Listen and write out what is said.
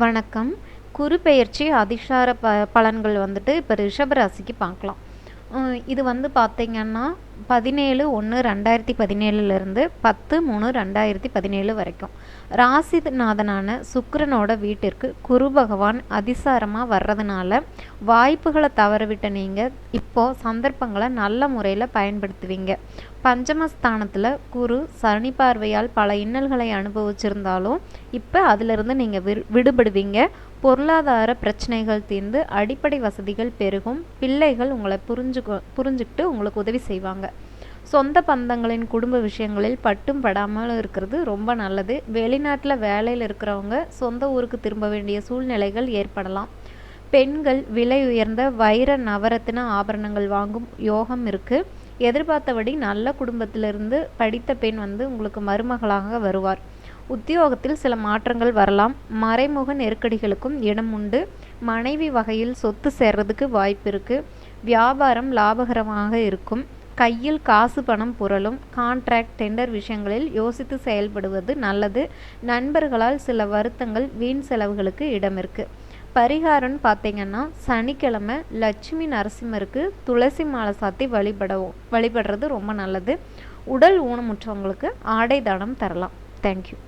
வணக்கம். குரு பெயர்ச்சி அதிசார ப பலன்கள் வந்துட்டு இப்போ ரிஷபராசிக்கு பார்க்கலாம். இது வந்து பார்த்திங்கன்னா பதினேழு ஒன்று ரெண்டாயிரத்தி பதினேழுலேருந்து பத்து மூணு ரெண்டாயிரத்தி பதினேழு வரைக்கும். ராசிநாதனான சுக்கரனோட வீட்டிற்கு குரு பகவான் அதிசாரமாக வர்றதுனால வாய்ப்புகளை தவறவிட்ட நீங்கள் இப்போது சந்தர்ப்பங்களை நல்ல முறையில் பயன்படுத்துவீங்க. பஞ்சமஸ்தானத்தில் குரு சனி பார்வையால் பல இன்னல்களை அனுபவிச்சிருந்தாலும் இப்போ அதிலிருந்து நீங்கள் வி விடுபடுவீங்க. பொருளாதார பிரச்சனைகள் தீர்ந்து அடிப்படை வசதிகள் பெருகும். பிள்ளைகள் உங்களை புரிஞ்சுக்கோ புரிஞ்சுக்கிட்டு உங்களுக்கு உதவி செய்வாங்க. சொந்த பந்தங்களின் குடும்ப விஷயங்களில் பட்டும் படாமல் இருக்கிறது ரொம்ப நல்லது. வெளிநாட்டில் வேலையில் இருக்கிறவங்க சொந்த ஊருக்கு திரும்ப வேண்டிய சூழ்நிலைகள் ஏற்படலாம். பெண்கள் விலை உயர்ந்த வைர நவரத்தின ஆபரணங்கள் வாங்கும் யோகம் இருக்குது எதிர்பார்த்தபடி நல்ல குடும்பத்திலிருந்து படித்த பெண் வந்து உங்களுக்கு மருமகளாக வருவார். உத்தியோகத்தில் சில மாற்றங்கள் வரலாம். மறைமுக நெருக்கடிகளுக்கும் இடம் உண்டு. மனைவி வகையில் சொத்து சேர்றதுக்கு வாய்ப்பு இருக்குது வியாபாரம் லாபகரமாக இருக்கும். கையில் காசு பணம் புரளும் கான்ட்ராக்ட் டெண்டர் விஷயங்களில் யோசித்து செயல்படுவது நல்லது. நண்பர்களால் சில வருத்தங்கள் வீண் செலவுகளுக்கு இடம் இருக்குது பரிகாரம்னு பார்த்தீங்கன்னா சனிக்கிழமை லட்சுமி நரசிம்மருக்கு துளசி மாலை சாத்தி வழிபடவும் வழிபடுறது ரொம்ப நல்லது. உடல் ஊனமுற்றவங்களுக்கு ஆடை தானம் தரலாம். தேங்க்யூ